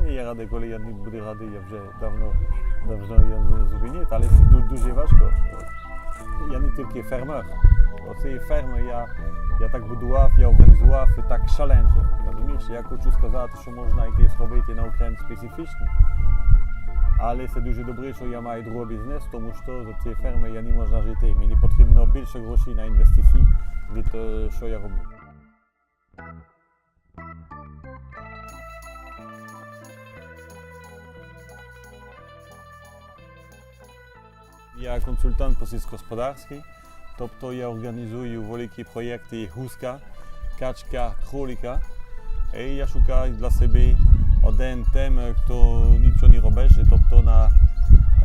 ні, я радий, коли я не буду радий, я вже давно, давно я зупинив, але це ду- дуже важко. Я не тільки фермер. Оцей фермер я, я так будував, я організував і так шаленже. Розумієш, я хочу сказати, що можна якесь робити на Україні специфічне. Але це дуже добре, що я маю другий бізнес, тому що за цієї ферми я не можна жити. Мені потрібно більше грошей на інвестиції від е, що я роблю. Я консультант по сільськогосподарській, тобто я організую великі проєкти гуска, качка, кролика. І я шукаю для себе один тем, хто нічого не робить, тобто на,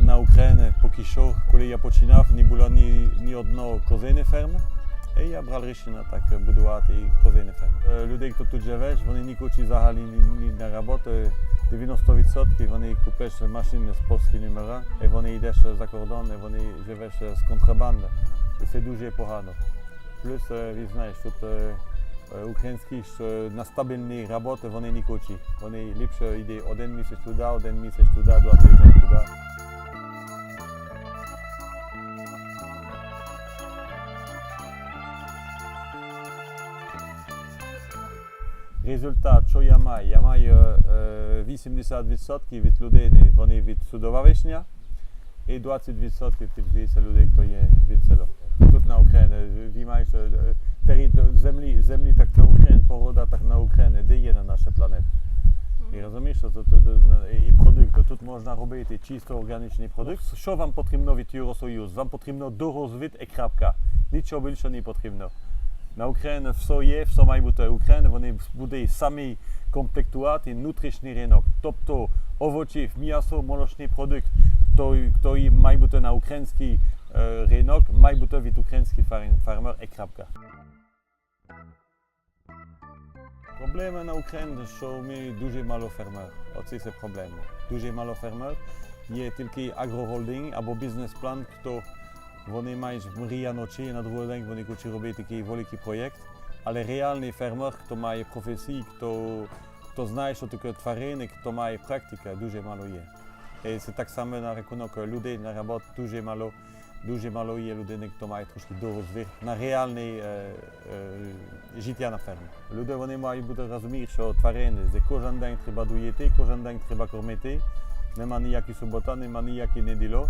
на Україні поки що, коли я починав, не було ні, ні одного козини ферми. І я рішення так будувати козини ферми. Люди, хто тут живе, вони не хочуть взагалі ні, на роботу. 90% вони купують машини з польські номера, і вони йдеш за кордон, і вони живеш з контрабанди. І це дуже погано. Плюс, ви знаєш, тут українські на стабільні роботи вони не хочуть. Вони ліпше йде один місяць туди, один місяць туди, два тижні туди. Результат, що я маю? Я маю е, 80% від людей, вони від судовищення, і 20% тільки людей, хто є від село. Тут на Україні, ви маєте е, землі, землі так на Україні, погода так на Україні, де є на нашій планеті. І розумієш, що тут, тут, і продукти, тут можна робити чисто органічний продукт. Що вам потрібно від Євросоюзу? Вам потрібно дорозвит і крапка. Нічого більше не потрібно. На Україні все є, все має бути Україна, вони будуть самі комплектувати внутрішній ринок. Тобто овочів, м'ясо, молочний продукт, той, той має бути на український е, ринок, має бути від українських фер- фермер і крапка. Проблема на Україні, що ми дуже мало фермер. Оце це проблема. Дуже мало фермер. Є тільки агрохолдинг або бізнес-план, хто вони мають мрія ночі, і на другий день вони хочуть робити такий великий проєкт. Але реальний фермер, хто має професії, хто, хто знає, що таке тварини, хто має практика, дуже мало є. І це так само на рахунок людей на роботу дуже мало. Дуже мало є людей, хто має трошки дорозвиток на реальне е, е, життя на фермі. Люди вони мають бути розуміти, що тварини за кожен день треба доїти, кожен день треба кормити. Нема ніякої субота, нема ніякої неділо,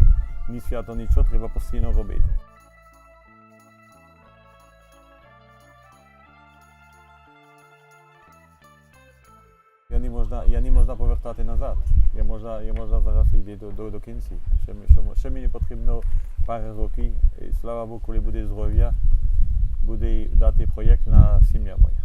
ні свято, нічого, треба постійно робити. Я не можна, я не можна повертати назад. Я можна, я можна зараз йти до, до, до кінці. Ще, ще, ще мені потрібно пару років. І слава Богу, коли буде здоров'я, буде дати проєкт на сім'я моя.